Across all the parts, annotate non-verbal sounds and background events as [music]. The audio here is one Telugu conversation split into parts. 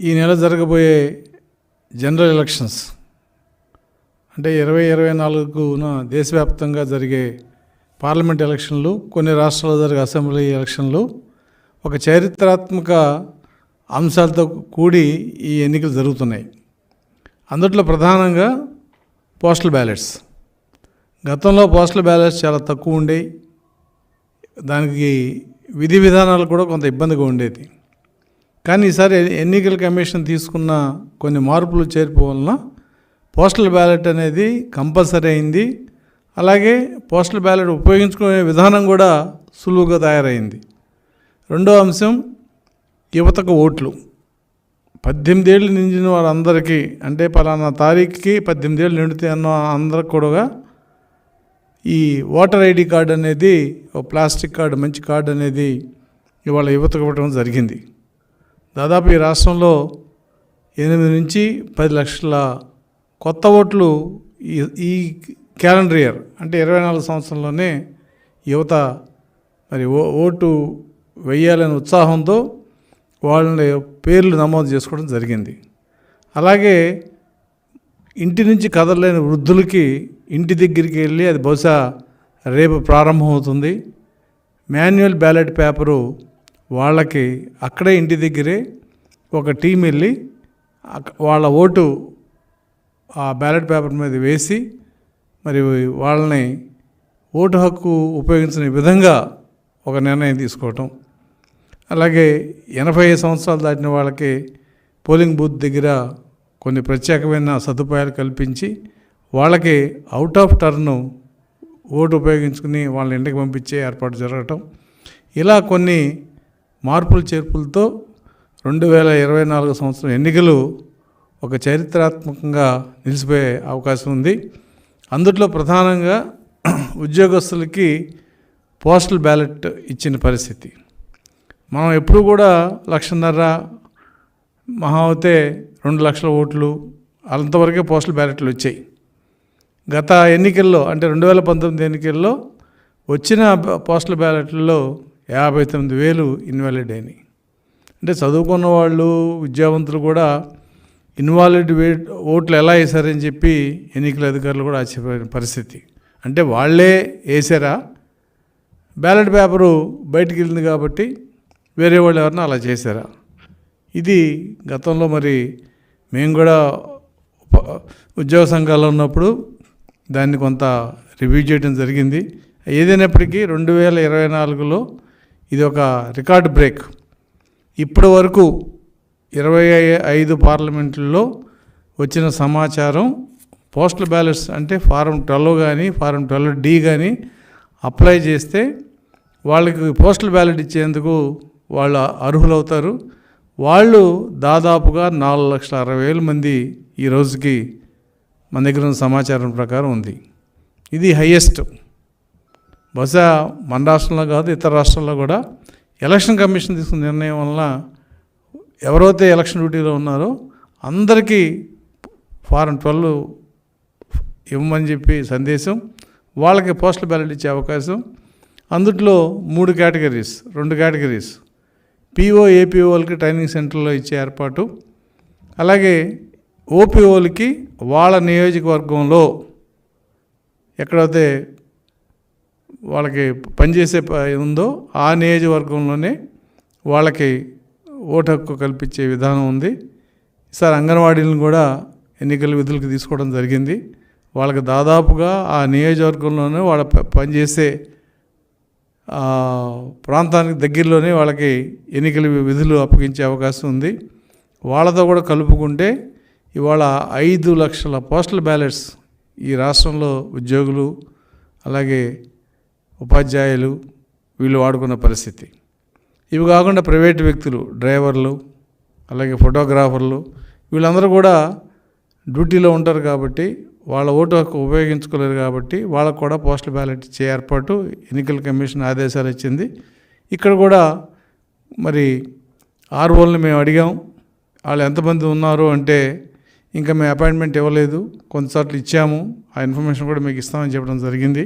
ఈ నెల జరగబోయే జనరల్ ఎలక్షన్స్ అంటే ఇరవై ఇరవై నాలుగున దేశవ్యాప్తంగా జరిగే పార్లమెంట్ ఎలక్షన్లు కొన్ని రాష్ట్రాల్లో జరిగే అసెంబ్లీ ఎలక్షన్లు ఒక చరిత్రాత్మక అంశాలతో కూడి ఈ ఎన్నికలు జరుగుతున్నాయి. అందుట్లో ప్రధానంగా పోస్టల్ బ్యాలెట్స్. గతంలో పోస్టల్ బ్యాలెట్స్ చాలా తక్కువ ఉండేవి. దానికి విధి విధానాలు కూడా కొంత ఇబ్బందిగా ఉండేది. కానీ ఈసారి ఎన్నికల కమిషన్ తీసుకున్న కొన్ని మార్పులు చేర్పు వలన పోస్టల్ బ్యాలెట్ అనేది కంపల్సరీ అయింది. అలాగే పోస్టల్ బ్యాలెట్ ఉపయోగించుకునే విధానం కూడా సులువుగా తయారైంది. రెండో అంశం యువతకు ఓట్లు. పద్దెనిమిది ఏళ్ళు నిండిన వారందరికీ అంటే పలానా తారీఖుకి పద్దెనిమిది ఏళ్ళు నిండితే అన్న అందరికి కూడా ఈ ఓటర్ ఐడి కార్డు అనేది ఓ ప్లాస్టిక్ కార్డు మంచి కార్డు అనేది ఇవాళ యువతకు ఇవ్వడం జరిగింది. దాదాపు ఈ రాష్ట్రంలో ఎనిమిది నుంచి పది లక్షల కొత్త ఓట్లు ఈ ఈ క్యాలెండర్ ఇయర్ అంటే ఇరవై నాలుగు సంవత్సరంలోనే యువత మరి ఓ ఓటు వేయాలనే ఉత్సాహంతో వాళ్ళ పేర్లు నమోదు చేసుకోవడం జరిగింది. అలాగే ఇంటి నుంచి కదలలేని వృద్ధులకి ఇంటి దగ్గరికి వెళ్ళి అది బహుశా రేపు ప్రారంభమవుతుంది. మాన్యువల్ బ్యాలెట్ పేపరు వాళ్ళకి అక్కడే ఇంటి దగ్గరే ఒక టీం వెళ్ళి వాళ్ళ ఓటు ఆ బ్యాలెట్ పేపర్ మీద వేసి మరి వాళ్ళని ఓటు హక్కు ఉపయోగించిన విధంగా ఒక నిర్ణయం తీసుకోవటం. అలాగే ఎనభై సంవత్సరాలు దాటిన వాళ్ళకి పోలింగ్ బూత్ దగ్గర కొన్ని ప్రత్యేకమైన సదుపాయాలు కల్పించి వాళ్ళకి అవుట్ ఆఫ్ టర్న్ ఓటు ఉపయోగించుకుని వాళ్ళ ఇంటికి పంపించే ఏర్పాటు జరగటం. ఇలా కొన్ని మార్పులు చేర్పులతో రెండు వేల ఇరవై నాలుగు సంవత్సరం ఎన్నికలు ఒక చరిత్రాత్మకంగా నిలిచిపోయే అవకాశం ఉంది. అందుట్లో ప్రధానంగా ఉద్యోగస్తులకి పోస్టల్ బ్యాలెట్ ఇచ్చిన పరిస్థితి. మనం ఎప్పుడు కూడా లక్షన్నర మహా అయితే రెండు లక్షల ఓట్లు అంతవరకే పోస్టల్ బ్యాలెట్లు వచ్చాయి. గత ఎన్నికల్లో అంటే రెండు వేల పంతొమ్మిది ఎన్నికల్లో వచ్చిన పోస్టల్ బ్యాలెట్లలో యాభై తొమ్మిది వేలు ఇన్వాలిడ్ అయినాయి. అంటే చదువుకున్న వాళ్ళు విద్యావంతులు కూడా ఇన్వాలిడ్ వే ఓట్లు ఎలా వేశారని చెప్పి ఎన్నికల అధికారులు కూడా ఆశ్చర్యపోయిన పరిస్థితి. అంటే వాళ్ళే వేసారా బ్యాలెట్ పేపరు బయటికి వెళ్ళింది కాబట్టి వేరే వాళ్ళు ఎవరన్నా అలా చేశారా? ఇది గతంలో మరి మేము కూడా ఉప- ఉద్యోగ సంఘాలు ఉన్నప్పుడు దాన్ని కొంత రివ్యూ చేయడం జరిగింది. ఏదైనప్పటికీ రెండు వేల ఇరవై నాలుగులో ఇది ఒక రికార్డ్ బ్రేక్. ఇప్పటి వరకు ఇరవై ఐదు పార్లమెంట్లలో వచ్చిన సమాచారం పోస్టల్ బ్యాలెట్స్ అంటే ఫారం ట్వెల్వ్ కానీ ఫారం ట్వెల్వ్ డి కానీ అప్లై చేస్తే వాళ్ళకి పోస్టల్ బ్యాలెట్ ఇచ్చేందుకు వాళ్ళు అర్హులవుతారు. వాళ్ళు దాదాపుగా నాలుగు లక్షల అరవై వేల మంది ఈ రోజుకి మన దగ్గర ఉన్న సమాచారం ప్రకారం ఉంది. ఇది హయ్యెస్ట్ బహుశా మన రాష్ట్రంలో కాదు ఇతర రాష్ట్రాల్లో కూడా ఎలక్షన్ కమిషన్ తీసుకున్న నిర్ణయం వలన ఎవరైతే ఎలక్షన్ డ్యూటీలో ఉన్నారో అందరికీ ఫారం ట్వెల్వ్ ఇవ్వమని చెప్పి సందేశం వాళ్ళకి పోస్టల్ బ్యాలెట్ ఇచ్చే అవకాశం అందుట్లో మూడు కేటగిరీస్ రెండు కేటగిరీస్. పిఓ ఏపీఓలకి ట్రైనింగ్ సెంటర్లో ఇచ్చే ఏర్పాటు అలాగే ఓపీఓలకి వాళ్ళ నియోజకవర్గంలో ఎక్కడైతే వాళ్ళకి పనిచేసే ప- ఉందో ఆ నియోజకవర్గంలోనే వాళ్ళకి ఓటు హక్కు కల్పించే విధానం ఉంది. ఈసారి అంగన్వాడీలను కూడా ఎన్నికల విధులకు తీసుకోవడం జరిగింది. వాళ్ళకి దాదాపుగా ఆ నియోజకవర్గంలోనే వాళ్ళ పనిచేసే ప్రాంతానికి దగ్గరలోనే వాళ్ళకి ఎన్నికల విధులు అప్పగించే అవకాశం ఉంది. వాళ్ళతో కూడా కలుపుకుంటే ఇవాళ ఐదు లక్షల పోస్టల్ బ్యాలెట్స్ ఈ రాష్ట్రంలో ఉద్యోగులు అలాగే ఉపాధ్యాయులు వీళ్ళు వాడుకున్న పరిస్థితి. ఇవి కాకుండా ప్రైవేట్ వ్యక్తులు డ్రైవర్లు అలాగే ఫోటోగ్రాఫర్లు వీళ్ళందరూ కూడా డ్యూటీలో ఉంటారు కాబట్టి వాళ్ళ ఓటు హక్కు ఉపయోగించుకోలేరు కాబట్టి వాళ్ళకు కూడా పోస్టల్ బ్యాలెట్ ఇచ్చే ఏర్పాటు ఎన్నికల కమిషన్ ఆదేశాలు ఇచ్చింది. ఇక్కడ కూడా మరి ఆర్ఓల్ని మేము అడిగాం. వాళ్ళు ఎంతమంది ఉన్నారు అంటే ఇంకా మేము అపాయింట్మెంట్ ఇవ్వలేదు. కొన్నిసార్లు ఇచ్చాము. ఆ ఇన్ఫర్మేషన్ కూడా మీకు ఇస్తామని చెప్పడం జరిగింది.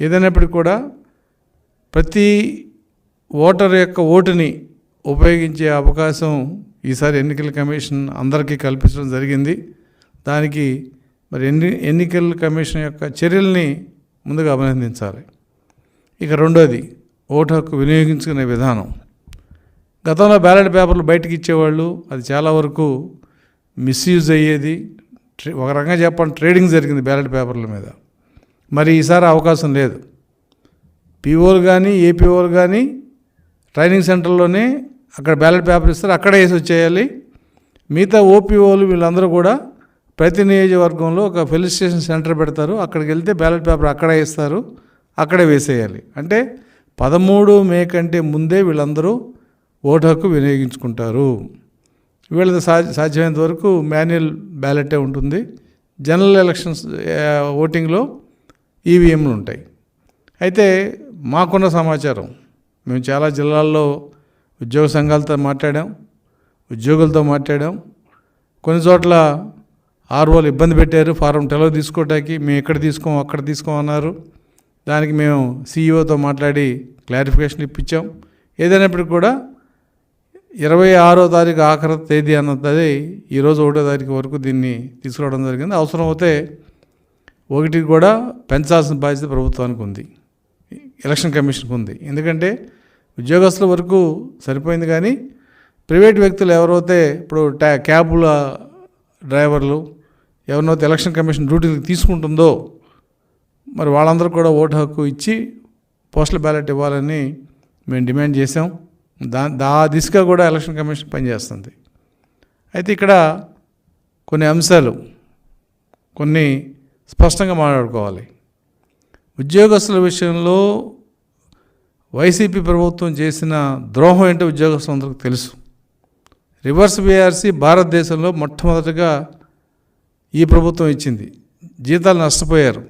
ఏదైనప్పటికీ కూడా ప్రతి ఓటర్ యొక్క ఓటుని ఉపయోగించే అవకాశం ఈసారి ఎన్నికల కమిషన్ అందరికీ కల్పించడం జరిగింది. దానికి మరి ఎన్ని ఎన్నికల కమిషన్ యొక్క చర్యల్ని ముందుగా అభినందించాలి. ఇక రెండోది ఓటు హక్కు వినియోగించుకునే విధానం. గతంలో బ్యాలెట్ పేపర్లు బయటకు ఇచ్చేవాళ్ళు అది చాలా వరకు మిస్యూజ్ అయ్యేది. ట్రే- ఒక రకంగా చెప్పండి ట్రేడింగ్ జరిగింది బ్యాలెట్ పేపర్ల మీద. మరి ఈసారి అవకాశం లేదు. పీఓలు కానీ ఏపీఓలు కానీ ట్రైనింగ్ సెంటర్లోనే అక్కడ బ్యాలెట్ పేపర్ ఇస్తారు. అక్కడే వేసి వచ్చేయాలి. మిగతా ఓపీఓలు వీళ్ళందరూ కూడా ప్రతి నియోజకవర్గంలో ఒక ఫెలిస్టేషన్ స్టేషన్ సెంటర్ పెడతారు. అక్కడికి వెళ్తే బ్యాలెట్ పేపర్ అక్కడే ఇస్తారు అక్కడే వేసేయాలి. అంటే పదమూడు మే కంటే ముందే వీళ్ళందరూ ఓటు హక్కు వినియోగించుకుంటారు. వీళ్ళది సా సాధ్యమైనంత వరకు మాన్యువల్ బ్యాలెటే ఉంటుంది. జనరల్ ఎలక్షన్స్ ఓటింగ్లో ఈవీఎంలు ఉంటాయి. అయితే మాకున్న సమాచారం మేము చాలా జిల్లాల్లో ఉద్యోగ సంఘాలతో మాట్లాడాం ఉద్యోగులతో మాట్లాడాం. కొన్ని చోట్ల ఆర్ఓలు ఇబ్బంది పెట్టారు ఫారం టెలో తీసుకోవటానికి మేము ఎక్కడ తీసుకోం అక్కడ తీసుకోమన్నారు దానికి మేము సీఈఓతో మాట్లాడి క్లారిఫికేషన్ ఇప్పించాం. ఏదైనప్పటికీ కూడా ఇరవై ఆరో తారీఖు ఆఖరి తేదీ అన్నది ఈరోజు ఒకటో తారీఖు వరకు దీన్ని తీసుకురావడం జరిగింది. అవసరం అయితే ఒకటి కూడా పెంచాల్సిన బాధ్యత ప్రభుత్వానికి ఉంది. ఎలక్షన్ కమిషన్కి ఉంది. ఎందుకంటే ఉద్యోగస్తుల వరకు సరిపోయింది కానీ ప్రైవేట్ వ్యక్తులు ఎవరైతే ఇప్పుడు ట్యా క్యాబుల డ్రైవర్లు ఎవరినైతే ఎలక్షన్ కమిషన్ డ్యూటీకి తీసుకుంటుందో మరి వాళ్ళందరూ కూడా ఓటు హక్కు ఇచ్చి పోస్టల్ బ్యాలెట్ ఇవ్వాలని మేము డిమాండ్ చేసాం దా దా దిశగా కూడా ఎలక్షన్ కమిషన్ పనిచేస్తుంది. అయితే ఇక్కడ కొన్ని అంశాలు కొన్ని స్పష్టంగా మాట్లాడుకోవాలి. ఉద్యోగస్తుల విషయంలో వైసీపీ ప్రభుత్వం చేసిన ద్రోహం ఏంటో ఉద్యోగస్తులందరికీ తెలుసు. రివర్స్ బీఆర్సీ భారతదేశంలో మొట్టమొదటిగా ఈ ప్రభుత్వం ఇచ్చింది. జీతాలు నష్టపోయారు.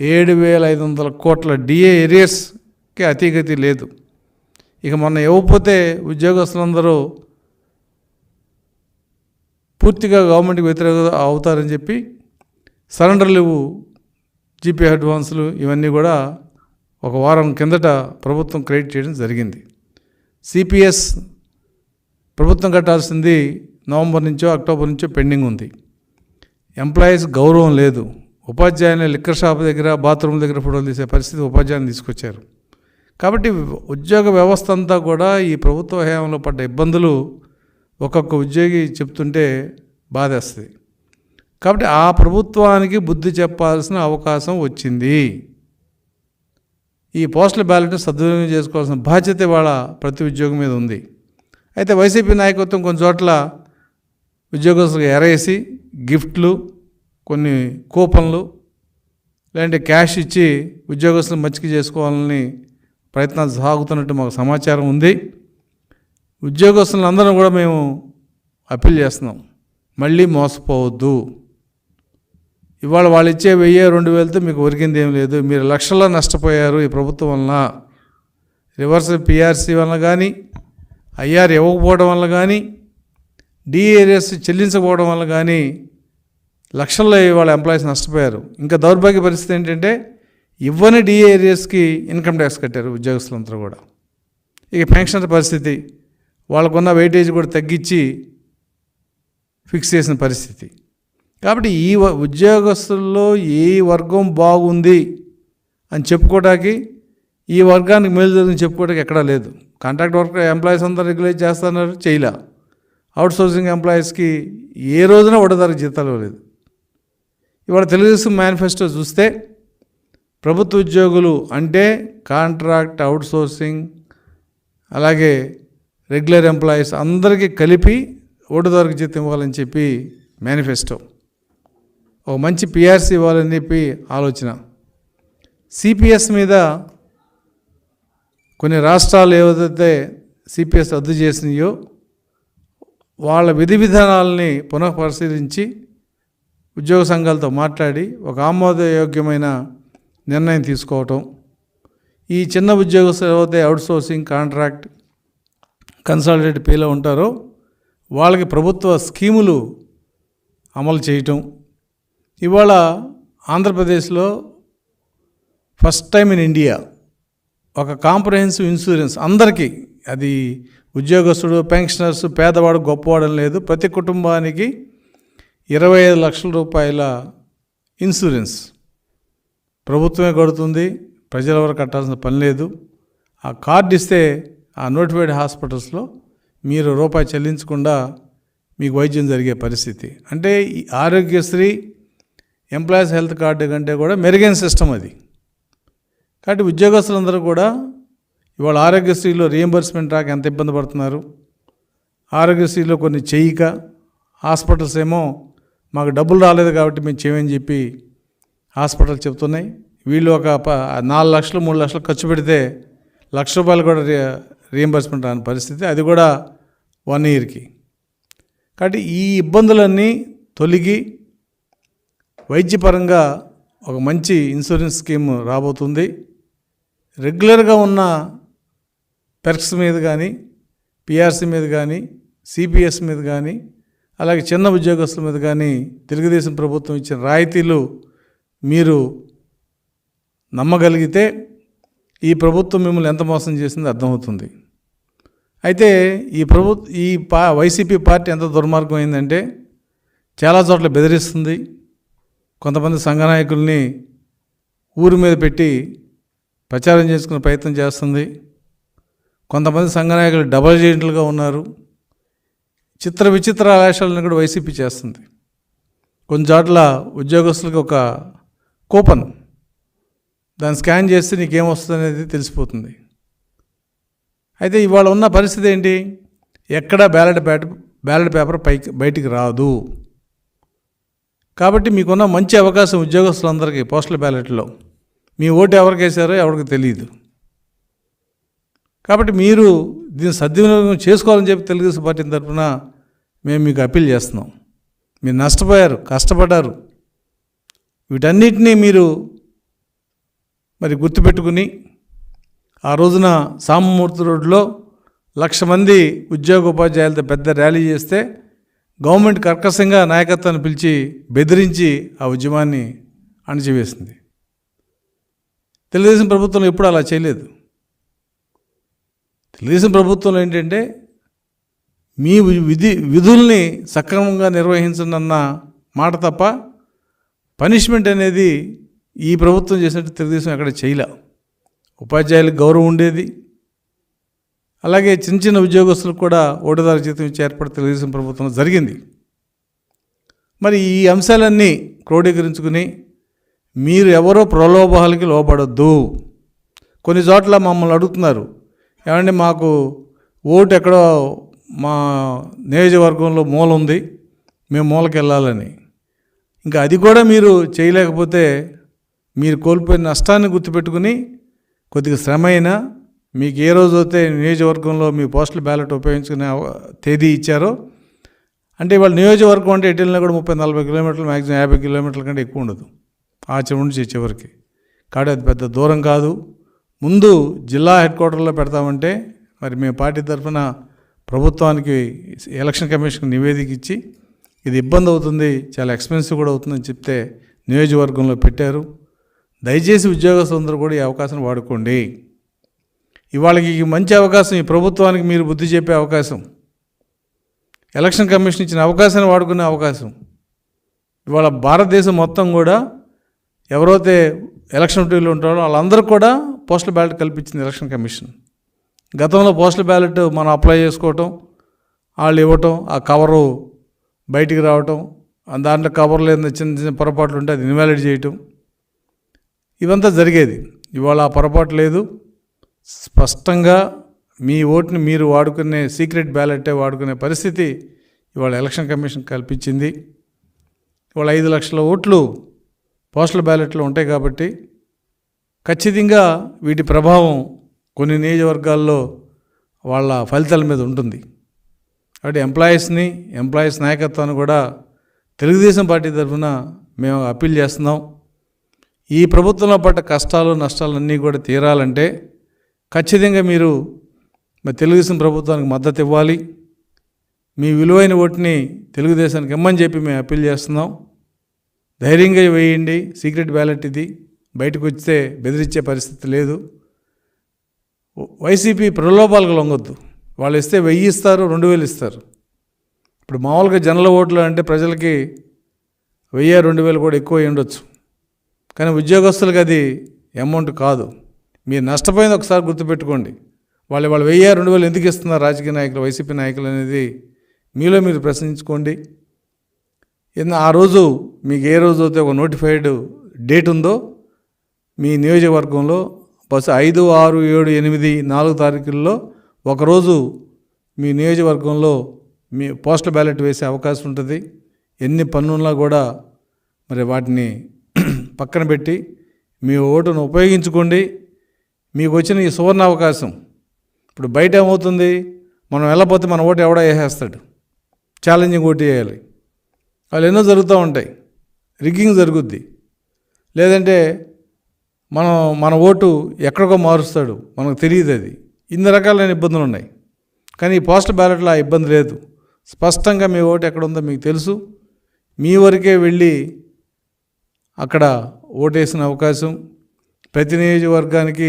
ఏడు వేల ఐదు వందల కోట్ల డిఏ ఏరియర్స్కి అతిగతి లేదు. ఇక మొన్న ఇవ్వకపోతే ఉద్యోగస్తులందరూ పూర్తిగా గవర్నమెంట్కి వ్యతిరేక అవుతారని చెప్పి సరెండర్ లేవు. జీపీ అడ్వాన్సులు ఇవన్నీ కూడా ఒక వారం కిందట ప్రభుత్వం క్రియేట్ చేయడం జరిగింది. సిపిఎస్ ప్రభుత్వం కట్టాల్సింది నవంబర్ నుంచో అక్టోబర్ నుంచో పెండింగ్ ఉంది. ఎంప్లాయీస్ గౌరవం లేదు. ఉపాధ్యాయుని లిక్కర్ షాప్ దగ్గర బాత్రూమ్ దగ్గర ఫోటోలు తీసే పరిస్థితి ఉపాధ్యాయుని తీసుకొచ్చారు. కాబట్టి ఉద్యోగ వ్యవస్థ అంతా కూడా ఈ ప్రభుత్వ హయాంలో పడ్డ ఇబ్బందులు ఒక్కొక్క ఉద్యోగి చెప్తుంటే బాధేస్తుంది. కాబట్టి ఆ ప్రభుత్వానికి బుద్ధి చెప్పాల్సిన అవకాశం వచ్చింది. ఈ పోస్టల్ బ్యాలెట్ని సద్వినియోగం చేసుకోవాల్సిన బాధ్యత వాళ్ళ ప్రతి ఉద్యోగం మీద ఉంది. అయితే వైసీపీ నాయకత్వం కొన్ని చోట్ల ఉద్యోగస్తులకు ఎరేసి గిఫ్ట్లు కొన్ని కూపన్లు లేదంటే క్యాష్ ఇచ్చి ఉద్యోగస్తులు మచ్చిక చేసుకోవాలని ప్రయత్నాలు సాగుతున్నట్టు మాకు సమాచారం ఉంది. ఉద్యోగస్తులందరం కూడా మేము అప్పీల్ చేస్తున్నాం. మళ్ళీ మోసపోవద్దు. ఇవాళ వాళ్ళు ఇచ్చే వెయ్యి రెండు వేలతో మీకు ఒరిగింది ఏం లేదు. మీరు లక్షల్లో నష్టపోయారు ఈ ప్రభుత్వం వలన. రివర్స్ పిఆర్సీ వలన కానీ ఐఆర్ ఇవ్వకపోవడం వల్ల కానీ డిఏఎస్ చెల్లించకపోవడం వల్ల కానీ లక్షల్లో ఇవాళ ఎంప్లాయీస్ నష్టపోయారు. ఇంకా దౌర్భాగ్య పరిస్థితి ఏంటంటే ఇవ్వని డిఏరియస్కి ఇన్కమ్ ట్యాక్స్ కట్టారు ఉద్యోగస్తులందరూ కూడా. ఇక పెన్షన్ పరిస్థితి వాళ్ళకున్న వెయిటేజ్ కూడా తగ్గించి ఫిక్స్ చేసిన పరిస్థితి. కాబట్టి ఈ వ- ఉద్యోగస్తుల్లో ఏ వర్గం బాగుంది అని చెప్పుకోవడానికి ఈ వర్గానికి మేలు జరిగింది చెప్పుకోవడానికి ఎక్కడా లేదు. కాంట్రాక్ట్ వర్క్ ఎంప్లాయీస్ అంతా రెగ్యులేట్ చేస్తున్నారు చేయలే. అవుట్ సోర్సింగ్ ఎంప్లాయీస్కి ఏ రోజున ఒకటోదారికి జీతాలు ఇవ్వలేదు ఇవాళ తెలుగుదేశం మేనిఫెస్టో చూస్తే ప్రభుత్వ ఉద్యోగులు అంటే కాంట్రాక్ట్ అవుట్ సోర్సింగ్ అలాగే రెగ్యులర్ ఎంప్లాయీస్ అందరికీ కలిపి ఓటుదారుకు జీతం ఇవ్వాలని చెప్పి మేనిఫెస్టో. ఒక మంచి పిఆర్సీ ఇవ్వాలని చెప్పి ఆలోచన. సిపిఎస్ మీద కొన్ని రాష్ట్రాలు ఏవైతే సిపిఎస్ రద్దు చేసినాయో వాళ్ళ విధి విధానాలని పునఃపరిశీలించి ఉద్యోగ సంఘాలతో మాట్లాడి ఒక ఆమోదయోగ్యమైన నిర్ణయం తీసుకోవటం. ఈ చిన్న ఉద్యోగస్తులు ఏవైతే అవుట్సోర్సింగ్ కాంట్రాక్ట్ కన్సాలిడేట్ పేలో ఉంటారో వాళ్ళకి ప్రభుత్వ స్కీములు అమలు చేయటం. ఇవాళ ఆంధ్రప్రదేశ్లో ఫస్ట్ టైం ఇన్ ఇండియా ఒక కాంప్రహెన్సివ్ ఇన్సూరెన్స్. అందరికీ అది ఉద్యోగస్తుడు పెన్షనర్స్ పేదవాడు గొప్పవాడని లేదు. ప్రతి కుటుంబానికి ఇరవై ఐదు లక్షల రూపాయల ఇన్సూరెన్స్. ప్రభుత్వమే కడుతుంది ప్రజల వరకు కట్టాల్సిన పని లేదు. ఆ కార్డు ఇస్తే ఆ నోటిఫైడ్ హాస్పిటల్స్లో మీరు రూపాయి చెల్లించకుండా మీకు వైద్యం జరిగే పరిస్థితి. అంటే ఈ ఆరోగ్యశ్రీ ఎంప్లాయీస్ హెల్త్ కార్డు కంటే కూడా మెరుగైన సిస్టమ్ అది. కాబట్టి ఉద్యోగస్తులందరూ కూడా ఇవాళ ఆరోగ్యశ్రీలో రియంబర్స్మెంట్ రాక ఎంత ఇబ్బంది పడుతున్నారు? ఆరోగ్యశ్రీలో కొన్ని చేయక హాస్పిటల్స్ ఏమో మాకు డబ్బులు రాలేదు కాబట్టి మేము చేయమని చెప్పి హాస్పిటల్ చెప్తున్నాయి వీళ్ళు ఒక ప- నాలుగు లక్షలు మూడు లక్షలు ఖర్చు పెడితే లక్ష రూపాయలు కూడా రి రియంబర్స్మెంట్ రాని పరిస్థితి. అది కూడా వన్ ఇయర్కి కాబట్టి ఈ ఇబ్బందులన్నీ తొలగి వైద్యపరంగా ఒక మంచి ఇన్సూరెన్స్ స్కీమ్ రాబోతుంది. రెగ్యులర్గా ఉన్న పెర్క్స్ మీద కానీ పిఆర్సీ మీద కానీ సిపిఎస్ మీద కానీ అలాగే చిన్న ఉద్యోగస్తుల మీద కానీ తెలుగుదేశం ప్రభుత్వం ఇచ్చిన రాయితీలు మీరు నమ్మగలిగితే ఈ ప్రభుత్వం మిమ్మల్ని ఎంత మోసం చేసిందో అర్థమవుతుంది. అయితే ఈ ప్రభు ఈ పా వైసీపీ పార్టీ ఎంత దుర్మార్గం అయిందంటే చాలా చోట్ల బెదిరిస్తుంది. కొంతమంది సంఘ నాయకుల్ని ఊరి మీద పెట్టి ప్రచారం చేసుకునే ప్రయత్నం చేస్తుంది. కొంతమంది సంఘ నాయకులు డబల్ ఏజెంట్లుగా ఉన్నారు. చిత్ర విచిత్ర ఆవేశాలను కూడా వైసీపీ చేస్తుంది. కొన్ని చోట్ల ఉద్యోగస్తులకు ఒక కూపన్. దాన్ని స్కాన్ చేస్తే నీకేమొస్తుంది అనేది తెలిసిపోతుంది. అయితే ఇవాళ ఉన్న పరిస్థితి ఏంటి? ఎక్కడా బ్యాలెట్ పేట బ్యాలెట్ పేపర్ పైకి బయటికి రాదు. కాబట్టి మీకున్న మంచి అవకాశం ఉద్యోగస్తులందరికీ పోస్టల్ బ్యాలెట్లో. మీ ఓటు ఎవరికి వేశారో ఎవరికి తెలియదు కాబట్టి మీరు దీన్ని సద్వినియోగం చేసుకోవాలని చెప్పి తెలుగుదేశం పార్టీ తరఫున మేము మీకు అప్పీల్ చేస్తున్నాం. మీరు నష్టపోయారు కష్టపడ్డారు. వీటన్నిటినీ మీరు మరి గుర్తుపెట్టుకుని ఆ రోజున సామమూర్తి రోడ్లో లక్ష మంది ఉద్యోగ ఉపాధ్యాయులతో పెద్ద ర్యాలీ చేస్తే గవర్నమెంట్ కర్కశంగా నాయకత్వాన్ని పిలిచి బెదిరించి ఆ ఉద్యమాన్ని అణచివేసింది. తెలుగుదేశం ప్రభుత్వం ఎప్పుడు అలా చేయలేదు. తెలుగుదేశం ప్రభుత్వంలో ఏంటంటే మీ విధి విధుల్ని సక్రమంగా నిర్వహించనన్న మాట తప్ప పనిష్మెంట్ అనేది ఈ ప్రభుత్వం చేసినట్టు తెలుగుదేశం ఎక్కడ చేయలే. ఉపాధ్యాయులకు గౌరవం ఉండేది. అలాగే చిన్న చిన్న ఉద్యోగస్తులకు కూడా ఓటుదారు జీతం ఇచ్చి ఏర్పాటు తెలుగుదేశం ప్రభుత్వంలో జరిగింది. మరి ఈ అంశాలన్నీ క్రోడీకరించుకుని మీరు ఎవరో ప్రలోభాలకి లోపడొద్దు కొన్ని చోట్ల మమ్మల్ని అడుగుతున్నారు. ఏమంటే మాకు ఓటు ఎక్కడో మా నియోజకవర్గంలో మూల ఉంది మేము మూలకి వెళ్ళాలని. ఇంకా అది కూడా మీరు చేయలేకపోతే మీరు కోల్పోయిన నష్టాన్ని గుర్తుపెట్టుకుని కొద్దిగా శ్రమ అయినా మీకు ఏ రోజు అయితే నియోజకవర్గంలో మీ పోస్టల్ బ్యాలెట్ ఉపయోగించుకునే తేదీ ఇచ్చారో అంటే ఇవాళ నియోజకవర్గం అంటే ఎటు కూడా ముప్పై నలభై కిలోమీటర్లు మ్యాక్సిమం యాభై కిలోమీటర్ల కంటే ఎక్కువ ఉండదు. ఆ చివరి నుంచి చివరికి. కాబట్టి అది పెద్ద దూరం కాదు. ముందు జిల్లా హెడ్ క్వార్టర్లో పెడతామంటే మరి మేము పార్టీ తరఫున ప్రభుత్వానికి ఎలక్షన్ కమిషన్ నివేదిక ఇచ్చి ఇది ఇబ్బంది అవుతుంది చాలా ఎక్స్పెన్సివ్ కూడా అవుతుందని చెప్తే నియోజకవర్గంలో పెట్టారు. దయచేసి ఉద్యోగస్తులందరూ కూడా ఈ అవకాశం వాడుకోండి. ఇవాళకి మంచి అవకాశం ఈ ప్రభుత్వానికి మీరు బుద్ధి చెప్పే అవకాశం. ఎలక్షన్ కమిషన్ ఇచ్చిన అవకాశాన్ని వాడుకునే అవకాశం. ఇవాళ భారతదేశం మొత్తం కూడా ఎవరైతే ఎలక్షన్ డ్యూటీలో ఉంటారో వాళ్ళందరూ కూడా పోస్టల్ బ్యాలెట్ కల్పించింది ఎలక్షన్ కమిషన్. గతంలో పోస్టల్ బ్యాలెట్ మనం అప్లై చేసుకోవటం వాళ్ళు ఇవ్వటం ఆ కవరు బయటికి రావటం దాంట్లో కవర్ ఏదైనా చిన్న చిన్న పొరపాట్లు ఉంటే అది ఇన్వాలిడ్ చేయటం. ఇవంతా జరిగేది. ఇవాళ ఆ పొరపాటు లేదు. స్పష్టంగా మీ ఓటుని మీరు వాడుకునే సీక్రెట్ బ్యాలెటే వాడుకునే పరిస్థితి ఇవాళ ఎలక్షన్ కమిషన్ కల్పించింది. ఇవాళ ఐదు లక్షల ఓట్లు పోస్టల్ బ్యాలెట్లో ఉంటాయి కాబట్టి ఖచ్చితంగా వీటి ప్రభావం కొన్ని నియోజకవర్గాల్లో వాళ్ళ ఫలితాల మీద ఉంటుంది. కాబట్టి ఎంప్లాయీస్ని ఎంప్లాయీస్ నాయకత్వాన్ని కూడా తెలుగుదేశం పార్టీ తరఫున మేము అప్పీల్ చేస్తున్నాం. ఈ ప్రభుత్వంలో పడ్డ కష్టాలు నష్టాలన్నీ కూడా తీరాలంటే ఖచ్చితంగా మీరు మరి తెలుగుదేశం ప్రభుత్వానికి మద్దతు ఇవ్వాలి. మీ విలువైన ఓటుని తెలుగుదేశానికి ఇమ్మని చెప్పి మేము అప్పీల్ చేస్తున్నాం. ధైర్యంగా వేయండి. సీక్రెట్ బ్యాలెట్ ఇది. బయటకు వస్తే బెదిరించే పరిస్థితి లేదు. వైసీపీ ప్రలోభాలకు లొంగొద్దు. వాళ్ళు ఇస్తే వెయ్యి ఇస్తారు రెండు వేలు ఇస్తారు. ఇప్పుడు మామూలుగా జనరల్ ఓట్లు అంటే ప్రజలకి వెయ్యి రెండు వేలు కూడా ఎక్కువ ఉండొచ్చు. కానీ ఉద్యోగస్తులకు అది అమౌంట్ కాదు. మీరు నష్టపోయింది ఒకసారి గుర్తుపెట్టుకోండి. వాళ్ళు వాళ్ళు వెయ్యి రెండు వేలు ఎందుకు ఇస్తున్నారు రాజకీయ నాయకులు వైసీపీ నాయకులు అనేది మీలో మీరు ప్రశ్నించుకోండి. ఎందు ఆ రోజు మీకు ఏ రోజు అయితే ఒక నోటిఫైడ్ డేట్ ఉందో మీ నియోజకవర్గంలో బస్సు ఐదు ఆరు ఏడు ఎనిమిది నాలుగు తారీఖుల్లో ఒకరోజు మీ నియోజకవర్గంలో మీ పోస్టల్ బ్యాలెట్ వేసే అవకాశం ఉంటుంది. ఎన్ని పన్నున్నా కూడా మరి వాటిని [clears throat] పక్కన పెట్టి మీ ఓటును ఉపయోగించుకోండి. మీకు వచ్చిన ఈ సువర్ణ అవకాశం ఇప్పుడు బయట ఏమవుతుంది మనం వెళ్ళపోతే మన ఓటు ఎవడో వేసేస్తాడు. ఛాలెంజింగ్ ఓటు వేయాలి. వాళ్ళు ఎన్నో జరుగుతూ ఉంటాయి. రిగ్గింగ్ జరుగుద్ది. లేదంటే మనం మన ఓటు ఎక్కడికో మారుస్తాడు. మనకు తెలియదు అది. ఇన్ని రకాలైన ఇబ్బందులు ఉన్నాయి. కానీ ఈ పోస్టల్ బ్యాలెట్లో ఆ ఇబ్బంది లేదు. స్పష్టంగా మీ ఓటు ఎక్కడ ఉందో మీకు తెలుసు. మీ వరకే వెళ్ళి అక్కడ ఓటేసిన అవకాశం ప్రతి నియోజకవర్గానికి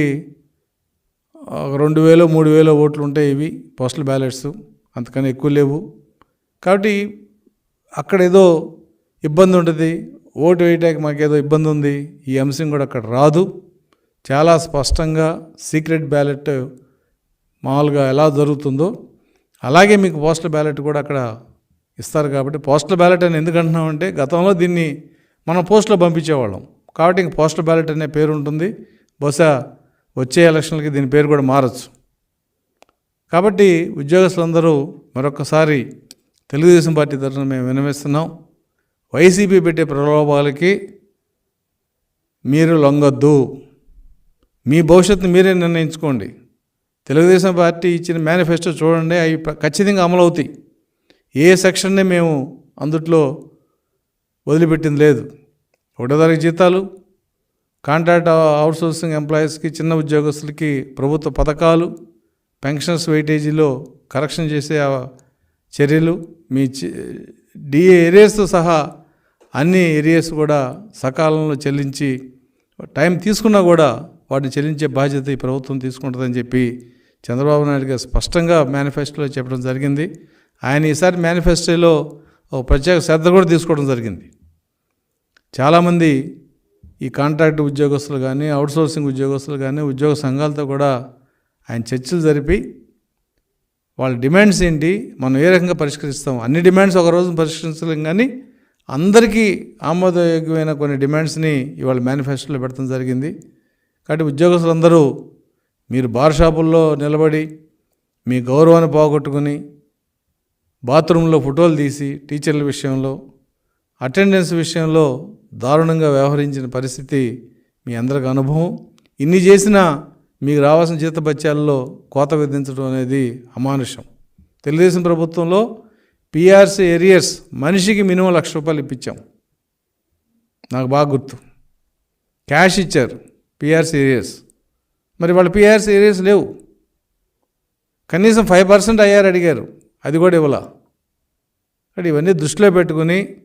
రెండు వేలు మూడు వేలో ఓట్లు ఉంటాయి ఇవి పోస్టల్ బ్యాలెట్స్. అంతకన్నా ఎక్కువ లేవు. కాబట్టి అక్కడ ఏదో ఇబ్బంది ఉంటుంది. ఓటు వేయటానికి మాకేదో ఇబ్బంది ఉంది. ఈ అంశం కూడా అక్కడ రాదు. చాలా స్పష్టంగా సీక్రెట్ బ్యాలెట్ మామూలుగా ఎలా జరుగుతుందో అలాగే మీకు పోస్టల్ బ్యాలెట్ కూడా అక్కడ ఇస్తారు కాబట్టి పోస్టల్ బ్యాలెట్ అని ఎందుకు అంటున్నామంటే గతంలో దీన్ని మనం పోస్టులో పంపించేవాళ్ళం. కాబట్టి ఇంక పోస్టల్ బ్యాలెట్ అనే పేరు ఉంటుంది. బహుశా వచ్చే ఎలక్షన్లకి దీని పేరు కూడా మారచ్చు. కాబట్టి ఉద్యోగస్తులందరూ మరొకసారి తెలుగుదేశం పార్టీ తరఫున మేము వినమిస్తున్నాం. వైసీపీ పెట్టే ప్రలోభాలకి మీరు లొంగొద్దు. మీ భవిష్యత్తుని మీరే నిర్ణయించుకోండి. తెలుగుదేశం పార్టీ ఇచ్చిన మేనిఫెస్టో చూడండి అవి ఖచ్చితంగా అమలవుతాయి ఏ సెక్షన్ని మేము అందుట్లో వదిలిపెట్టింది లేదు. ఒకటో తారీఖు జీతాలు కాంట్రాక్ట్ అవుట్సోర్సింగ్ ఎంప్లాయీస్కి చిన్న ఉద్యోగస్తులకి ప్రభుత్వ పథకాలు పెన్షన్స్ వెయిటేజీలో కరెక్షన్ చేసే చర్యలు మీ డిఏ ఏరియాస్తో సహా అన్ని ఏరియాస్ కూడా సకాలంలో చెల్లించి టైం తీసుకున్నా కూడా వాటిని చెల్లించే బాధ్యత ఈ ప్రభుత్వం తీసుకుంటుందని చెప్పి చంద్రబాబు నాయుడు గారు స్పష్టంగా మేనిఫెస్టోలో చెప్పడం జరిగింది. ఆయన ఈసారి మేనిఫెస్టోలో ప్రత్యేక శ్రద్ధ కూడా తీసుకోవడం జరిగింది. చాలామంది ఈ కాంట్రాక్ట్ ఉద్యోగస్తులు కానీ అవుట్సోర్సింగ్ ఉద్యోగస్తులు కానీ ఉద్యోగ సంఘాలతో కూడా ఆయన చర్చలు జరిపి వాళ్ళ డిమాండ్స్ ఏంటి మనం ఏ రకంగా పరిష్కరిస్తాం? అన్ని డిమాండ్స్ ఒక రోజు పరిష్కరించలేం కానీ అందరికీ ఆమోదయోగ్యమైన కొన్ని డిమాండ్స్ని ఇవాళ మేనిఫెస్టోలో పెట్టడం జరిగింది. కాబట్టి ఉద్యోగస్తులందరూ మీరు బార్ షాపుల్లో నిలబడి మీ గౌరవాన్ని పోగొట్టుకుని బాత్రూంలో ఫోటోలు తీసి టీచర్ల విషయంలో అటెండెన్స్ విషయంలో దారుణంగా వ్యవహరించిన పరిస్థితి మీ అందరికి అనుభవం. ఇన్ని చేసినా మీకు రావాల్సిన జీతభత్యాల్లో కోత విధించడం అనేది అమానుషం. తెలుగుదేశం ప్రభుత్వంలో పిఆర్సీ ఏరియర్స్ మనిషికి మినిమం లక్ష రూపాయలు ఇప్పించాం. నాకు బాగా గుర్తు. క్యాష్ ఇచ్చారు పిఆర్సీ ఏరియర్స్ మరి వాళ్ళ పిఆర్సీ ఏరియర్స్ లేవు. కనీసం ఫైవ్ పర్సెంట్ అయ్యారు అడిగారు. అది కూడా ఇవ్వాల. ఇవన్నీ దృష్టిలో పెట్టుకుని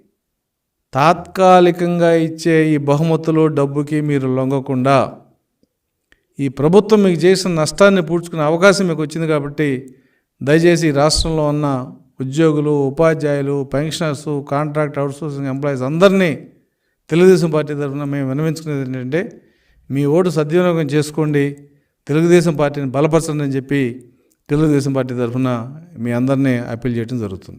తాత్కాలికంగా ఇచ్చే ఈ బహుమతులు డబ్బుకి మీరు లొంగకుండా ఈ ప్రభుత్వం మీకు చేసిన నష్టాన్ని పూడ్చుకునే అవకాశం మీకు వచ్చింది కాబట్టి దయచేసి ఈ రాష్ట్రంలో ఉన్న ఉద్యోగులు ఉపాధ్యాయులు పెన్షనర్స్ కాంట్రాక్ట్ అవుట్సోర్సింగ్ ఎంప్లాయీస్ అందరినీ తెలుగుదేశం పార్టీ తరఫున మేము వినవించుకునేది ఏంటంటే మీ ఓటు సద్వినియోగం చేసుకోండి తెలుగుదేశం పార్టీని బలపరచండి అని చెప్పి తెలుగుదేశం పార్టీ తరఫున మీ అందరినీ అప్పీల్ చేయడం జరుగుతుంది.